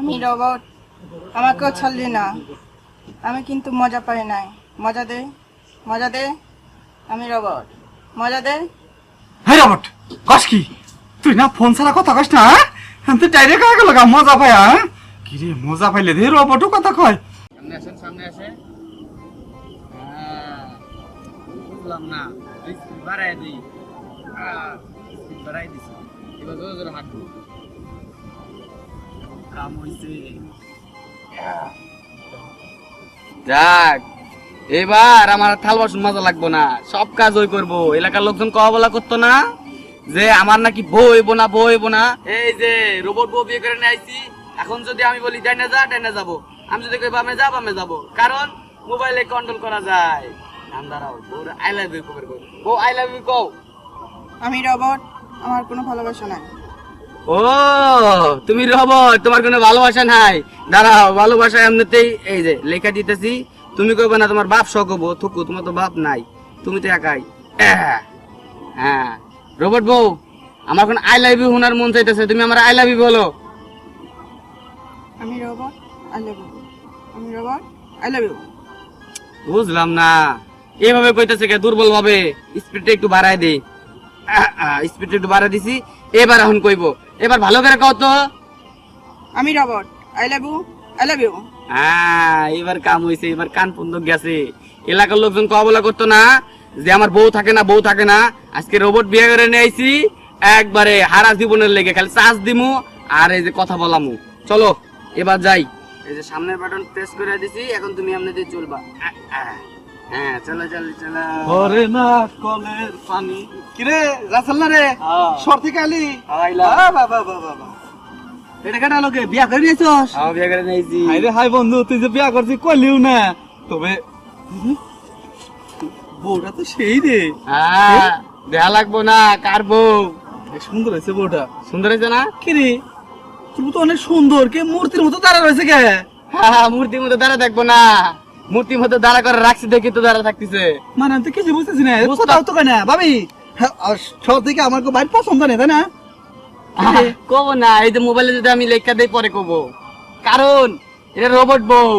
আমি রবট। আমাকেও ছাড়লি না। আমি কিন্তু মজা পাই নাই। মজা দে মজা দে আমি রবট। মজা দে। হ্যাঁ রবট কস কি? তুই না ফোন ছাড়া কথা কস না হ্যাঁ? তুই ডাইরেক্ট আগে লগা মজা পাই হ্যাঁ? কি রে মজা পাইলে দে রবটও কথা কয়। সামনে আসেন সামনে আসে। হ্যাঁ, বুঝলাম না। বাড়াই দিই। বাড়াই দিছি। এবার জোরে জোরে হাঁটবো। কাম হইছে যাক এবার আমার থাল বাসন মাজা লাগবো না সব কাজ ওই করব। এলাকার লোকজন কওয়া বলা করতো না যে আমার নাকি বউ হইব না বউ হইব না। এই যে রোবট বউ বিয়ে করে নিয়ে আইছি এখন যদি আমি বলি ডাইনে যা ডাইনে যাব। আমি যদি কই বামে যা বামে যাব। কারণ মোবাইলে কন্ট্রোল করা যায়। নাম দাঁড়াও বউ আই লাভ ইউ কবে বউ আই লাভ ইউ কও। আমি রবট আমার কোনো ভালোবাসা নাই। ও তুমি রবট তোমার কোনো ভালোবাসা নাই। দাঁড়াও ভালোবাসা এমনিতেই এই যে লেখা দিতেছি। তুমি কইবে না তোমার বাপ সহ কবো থুকু তোমার তো বাপ নাই। তুমি তো একাই। হ্যাঁ রবট বউ আমার এখন আই লাভ ইউ শোনার মন চাইতেছে। তুমি আমার আই লাভ ইউ বলো। আমি রবট আই লাভ ইউ। আমি রবট আই লাভ ইউ। বুঝলাম না। এভাবে কইতেছে কে? দুর্বল ভাবে স্পিডটা একটু বাড়ায় দেই। স্পিডটা একটু বাড়ায় দিছি। এবার এখন কইবো। এবার ভালো করে কও তো। আমি robot. I love you I love you হ্যাঁ এবার কাম হইছে এবার কান পর্যন্ত গেছে। এলাকার লোকজন কবলা করতো না যে আমার বউ থাকে না বউ থাকে না। আজকে রোবট বিয়ে করে নিয়ে আইছি একবারে হারা জীবনের লেগে খালি চার্জ দিমু আর এই যে কথা বলামু। চলো এবার যাই। এই যে সামনের বাটন প্রেস করে দিছি এখন তুমি এমনিতে চলবা। হ্যাঁ চলো চলো চলো। ওরে না কলের পানি। কিরে রাসেল না রে? হ্যাঁ। সর আইলা। বাবা বাবা বাবা এটা কেন লোকে বিয়া করে নিয়েছস? আমি বিয়ে করে নিয়েছি। হাই হাই বন্ধু তুই যে বিয়া করছিস কইলিও না। তবে বউটা তো সেই রে। হ্যাঁ দেখা লাগবো না কার বউ? সুন্দর হয়েছে বউটা। সুন্দর হয়েছে না? কি রে তুই তো অনেক সুন্দর কে মূর্তির মতো দাঁড়া রয়েছে কে? হ্যাঁ মূর্তির মতো দাঁড়া দেখব না। মূর্তির মতো দাঁড়া করে রাখছি দেখি তো দাঁড়া থাকতেছে। মানে আমি তো কিছু বুঝতেছি না। কোথাও তো কেনা? ভাবি হ্যাঁ, সব থেকে আমার বাড়ির পছন্দ নেই তাই না? কব না এই যে মোবাইলে যদি আমি লেখা দেই পরে কব। কারণ এটা রোবট বউ।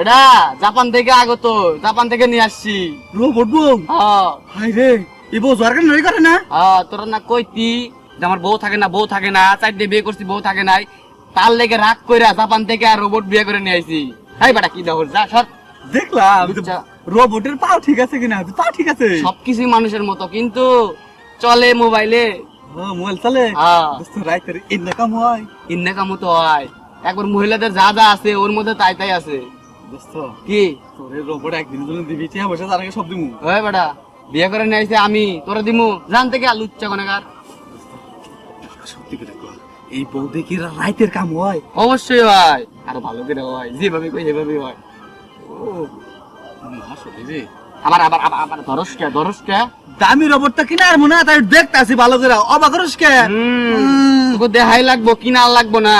এটা জাপান থেকে আগত জাপান থেকে নিয়ে আসছি। রোবট বউ? হ্যাঁ। হাই রে এই বউ জোয়ার কেন করে না? হ্যাঁ তোরা না কইতি যে আমার বউ থাকে না বউ থাকে না চারটে বিয়ে করছি বউ থাকে নাই। তার লেগে রাগ কইরা জাপান থেকে আর রোবট বিয়ে করে নিয়ে আইছি। হাই বেটা কি দেখো যা সর। দেখলাম রোবটের পাও ঠিক আছে কিনা? পা ঠিক আছে। সবকিছুই মানুষের মতো কিন্তু চলে মোবাইলে। মোবাইল চালে? হ্যাঁ। দোস্ত রাইতের ইন্না হয়। হয়। একবার মহিলাদের যা যা আছে ওর মধ্যে তাই তাই আছে। কি? তোরে রোবট একদিনের জন্য দিবি বসে তার আগে সব দিমু। বেটা বিয়ে করে নিয়ে আমি তোরা দিমু। জান থেকে আলুচ্চা কোনাকার সত্যি করে এই বউ দেখি রাইতের কাম হয়। অবশ্যই হয়। আরও ভালো করে হয় যেভাবে কই সেভাবে হয়। আবার আবার আবার আবার ধরস কে ধরস কে? দামি রোবটটা কিনা আর মনে তাই দেখতাছি ভালো করে। অবাক করিস কে? তোকে দেখাই লাগবো কিনা লাগবো না।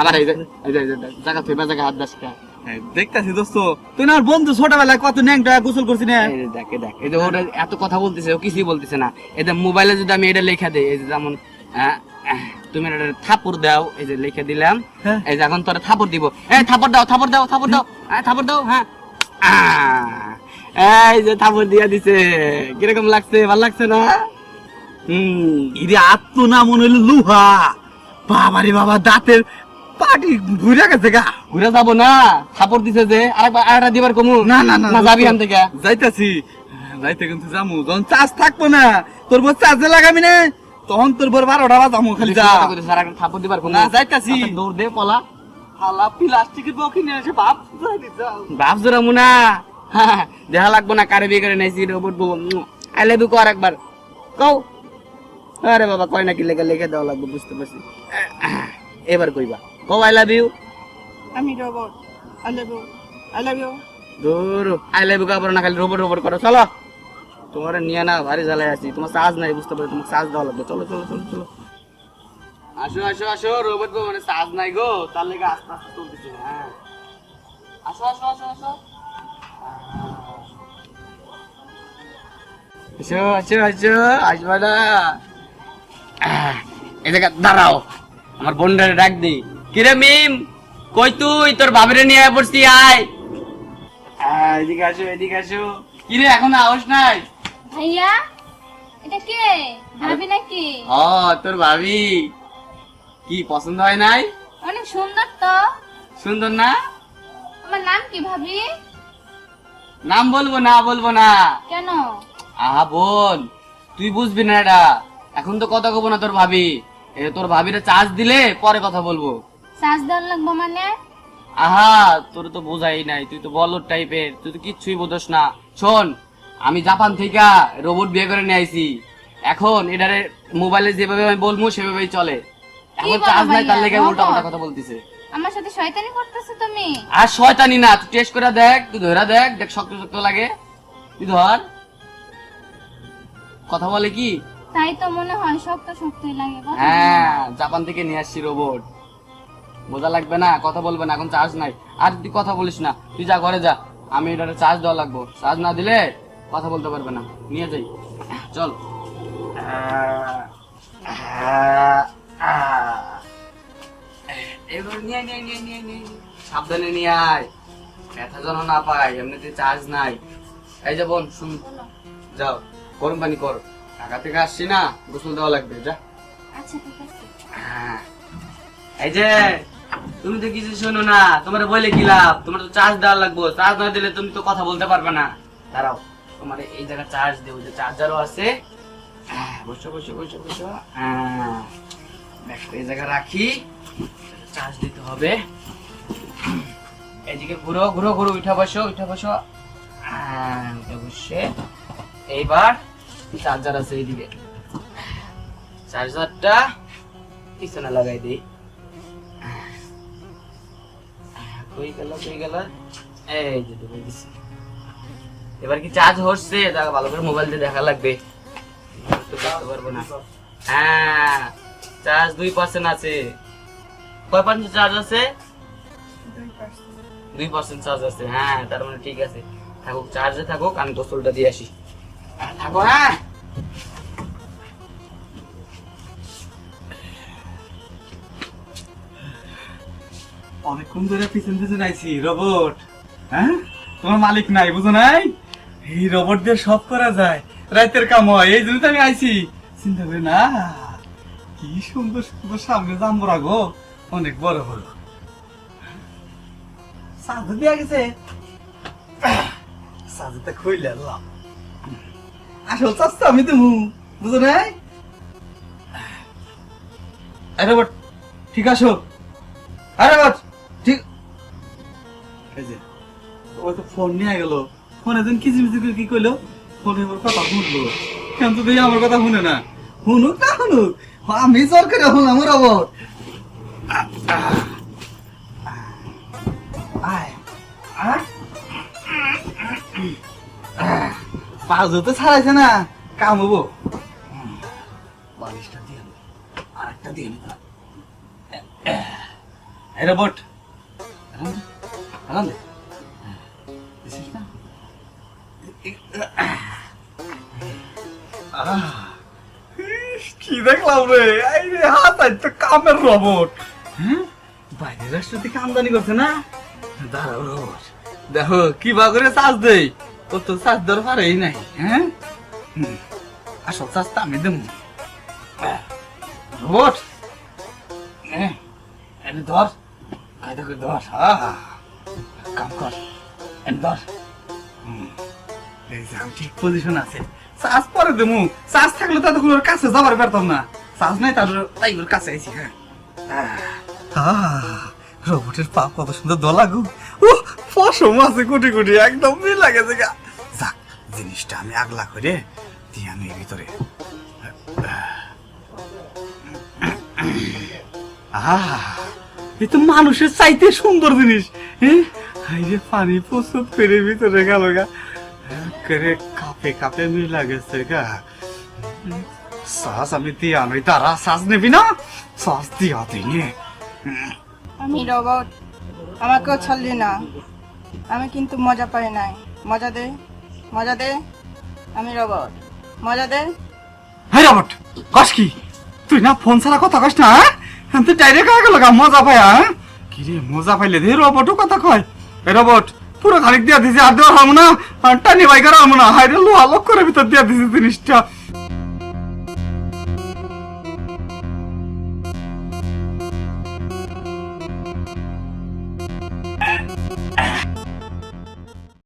আবার এই যে এই যে এই যে জায়গা থেকে জায়গা হাত দাস কে। হ্যাঁ, দেখতাছি দোস্ত। তুই না বন্ধু ছোটবেলায় কত ন্যাংটা গোসল করছি না? দেখ এই দেখ এই যে ওরা এত কথা বলতেছে ও কিছুই বলতেছে না। যে মোবাইলে যদি আমি এটা লেখা দেই এই যে যেমন আহ, তুমি এটা থাপড় দাও এই যে লিখে দিলাম। হ্যাঁ। এই যে এখন তোরা থাপড় দিব। এই থাপড় দাও থাপড় দাও থাপড় দাও। হ্যাঁ থাপড় দাও হ্যাঁ। এই যে থাপড় দিয়া দিছে। কীরকম লাগছে? ভালো লাগছে না? হুম। ইরে আত্ম না মনে হইল লুহা। বাবারে বাবা দাঁতের পাটি ঘুরে গেছে গা। ঘুরে যাব না। থাপড় দিছে যে আরেকবার আরেকটা দিবার কমু? না না না যাবি আন থেকে? যাইতাছি। যাইতে কিন্তু যামু। যখন চার্জ থাকব না তোর চার্জে লাগাবি না? তখন তোর বর বারোটা বাজামু খালি যা। থাপড় দিবার কমু না, যাইতাছি। দৌড় দে পলা। হালা প্লাস্টিকের বউ কিনে এসে বাপ যাও বাপ জোরা মুনা দেখা লাগবো না কারে বিয়ে করে নাইছি রোবট বউ। আই লাভ ইউ কর একবার। কও। আরে বাবা কয় নাকি লেখা লেখা দেওয়া লাগবে বুঝতে পারছি। এবার কইবা। কও আই লাভ ইউ আমি robot. I love you I love you দূর আই লাভ ইউ কাপড় না খালি রোবট রোবট করো। চলো। তোমার নিয়ে না, ভারী জ্বালায় আছি। তোমার চার্জ নাই, বুঝতে পারছ তোমার চার্জ দেওয়া লাগবে। চলো চলো চলো চলো। আসো আসো আসো, রোবট বউ মানে চার্জ নাই গো। তার লেগে আস্তে আস্তে চলতেছি হ্যাঁ। আসো আসো আসো আসো। আসো আয় এখন আওস নাই? ভাইয়া এটা কে? ভাবি নাকি? হ তোর ভাবি। কি পছন্দ হয় নাই? অনেক সুন্দর তো। সুন্দর না? আমার নাম কি ভাবি? নাম বলব না বলব না। কেন? আহা বোন তুই বুঝবি না এটা। এখন তো কথা কব না তোর ভাবি। এ তোর ভাবিরে চার্জ দিলে পরে কথা বলব। সাজ দেওয়ার লাগবো মানে? আহা তোর তো বোঝাই নাই। তুই তো বলদ টাইপের তুই তো কিচ্ছুই বোঝস না। শোন আমি জাপান থেকে রোবট বিয়ে করে নিয়ে আইছি। এখন এটারে মোবাইলে যেভাবে আমি বলব সেভাবেই চলে। এখন চার্জ নাই তার লেগে উল্টা পাল্টা কথা বলতিছে। আমার সাথে শয়তানি করতেছো তুমি? আর শয়তানি না তুই টেস্ট করে দেখ তুই ধরা দেখ দেখ শক্ত শক্ত লাগে। তুই ধর। কথা বলে কি? তাই তো মনে হয় শক্ত শক্তই লাগে হ্যাঁ জাপান থেকে নিয়ে আসছি রোবট। বোঝা লাগবে না কথা বলবে না এখন চার্জ নাই। আর তুই কথা বলিস না তুই যা ঘরে যা। আমি এটাতে চার্জ দেওয়া লাগবো। চার্জ না দিলে কথা বলতে পারবে না। নিয়ে যাই। চল। এবার নিয়ে নিয়ে নিয়ে নিয়ে নিয়ে। নিয়ে। সাবধানে নিয়ে আয়। ব্যথা যেন না পাই এমনিতে চার্জ নাই। এই যে বোন শুন। যাও গরম পানি কর। ঢাকা থেকে আসছি না গোসল দেওয়া লাগবে যা। আচ্ছা হ্যাঁ। এই যে তুমি তো কিছু শোনো না তোমার বলে কি লাভ? তোমার তো চার্জ দেওয়া লাগবে। চার্জ না দিলে তুমি তো কথা বলতে পারবে না। দাঁড়াও। তোমার এই জায়গায় চার্জ দেবো যে চার্জারও আছে। হ্যাঁ, বসো বসো বসো বসো। হ্যাঁ এই জায়গায় রাখি। চার্জ দিতে হবে। এদিকে ঘুরো ঘুরো ঘুরো উঠা বসো উঠা বসো। হ্যাঁ উঠে বসে। এইবার চার্জার আছে এইদিকে। চার্জারটা পিছনে লাগাই দিই। কই গেল কই গেল। এই যে দিছি। এবার কি চার্জ হচ্ছে? দেখো ভালো করে মোবাইল দিয়ে দেখা লাগবে। না। হ্যাঁ চার্জ দুই পার্সেন্ট আছে। কয় পার্সেন্ট চার্জ আছে? দুই পার্সেন্ট চার্জ আছে। হ্যাঁ তার মানে ঠিক আছে। থাকুক চার্জে থাকুক, আমি গোসলটা দিয়ে আসি। থাকো হ্যাঁ। অনেকক্ষণ ধরে পিছন পিছন আইছি রোবট হ্যাঁ? তোমার মালিক নাই, বুঝো নাই? এই রোবট দিয়ে সব করা যায়। রাতের কাম হয়, এই জন্য তো আমি আইছি। চিন্তা করি না, কি সুন্দর সুন্দর সামনে জাম্বরা গো, অনেক বড় বড়। সাধু দিয়া গেছে। সাধুতে খুইলে আল্লাহ। আসল চাচ্ছা আমি তুমি বুঝো নাই? আরে রোবট ঠিক আছো? আরে বাস ঠিক এই যে, ও তো ফোন নিয়ে গেল। ফোনে দিন কিচিমিচি করে কি কইলো ফোনে আমার কথা শুনলো কেন তো দেখি আমার কথা শুনে না শুনুক না শুনুক আমি জোর করে শুন আমার আবার পাজু তো ছাড়াইছে না কাম হব বালিশটা দিয়ে আর একটা দিয়ে এই রোবট আনন্দ কি দেখলাম রে? এই রে হাত তো কামের রোবট হ্যাঁ বাইরের রাষ্ট্র থেকে আমদানি করছে না? দাঁড়াও রোবট দেখো, কি বা করে চাষ দেই? ও তো চাষ দেওয়ার পারেই নাই হ্যাঁ? আসল চাষ তো আমি দেবো। রোবট হ্যাঁ এনে ধর। কায়দা করে ধর। আহা, কাম কর। এনে ধর। ঠিক পজিশন আছে। পরে থাকলে কাছে যাবার পারতাম না। নাই তার কাছে হ্যাঁ। রোবটের পা কত সুন্দর ও পশম আছে কোটি কোটি, একদম মিল লাগে যাক, জিনিসটা আমি আগলা করে দিয়ে আমি ভিতরে। আহ, এ তো মানুষের চাইতে সুন্দর জিনিস। হ্যাঁ পানি প্রস্তুত করে ভিতরে গেল গা। করে কাপে কাপে মিলা গেছে গা শ্বাস আমি দিয়া নই তারা শ্বাস নেবি না শ্বাস দিয়া দিই আমি রবট। আমাকেও ছাড়লি না। আমি কিন্তু মজা পাই নাই। মজা দে মজা দে। আমি রবট। মজা দে। হ্যাঁ রবট কস কি? তুই না ফোন ছাড়া কথা কস না হ্যাঁ? তুই ডাইরেক্ট আগে লগা মজা পাই হ্যাঁ? কি রে মজা পাইলে দে রবটও কথা কয়। রবট পুরো খানিক দিয়া দিছি, আর দেওয়া হব না। টানি বাইকার হব না। হাইরে লোহা লক্ষ্যের ভিতর দিয়া দিছি জিনিসটা।